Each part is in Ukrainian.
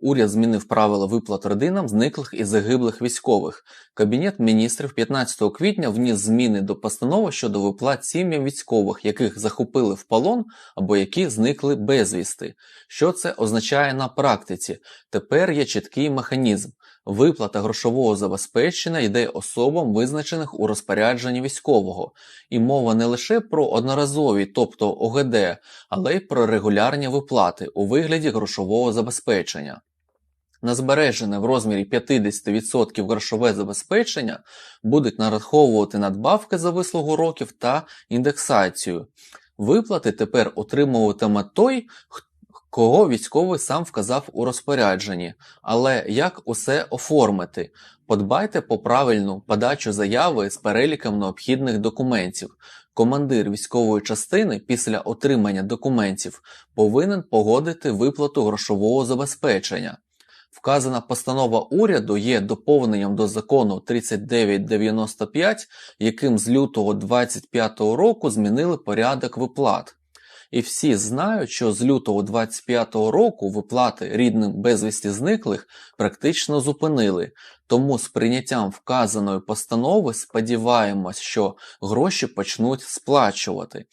Уряд змінив правила виплат родинам зниклих і загиблих військових. Кабінет міністрів 15 квітня вніс зміни до постанови щодо виплат сім'ям військових, яких захопили в полон або які зникли безвісти. Що це означає на практиці? Тепер є чіткий механізм. Виплата грошового забезпечення йде особам, визначених у розпорядженні військового, і мова не лише про одноразові, тобто ОГД, але й про регулярні виплати у вигляді грошового забезпечення. На збережене в розмірі 50% грошове забезпечення будуть нараховувати надбавки за вислугу років та індексацію. Виплати тепер отримуватиме той, х- кого військовий сам вказав у розпорядженні. Але як усе оформити? Подбайте по правильну подачу заяви з переліком необхідних документів. Командир військової частини після отримання документів повинен погодити виплату грошового забезпечення. Вказана постанова уряду є доповненням до закону 3995, яким з лютого 2025 року змінили порядок виплат. І всі знають, що з лютого 2025 року виплати рідним безвісті зниклих практично зупинили. Тому з прийняттям вказаної постанови сподіваємось, що гроші почнуть сплачувати.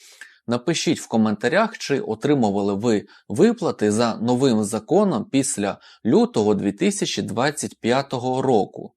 Напишіть в коментарях, чи отримували ви виплати за новим законом після лютого 2025 року.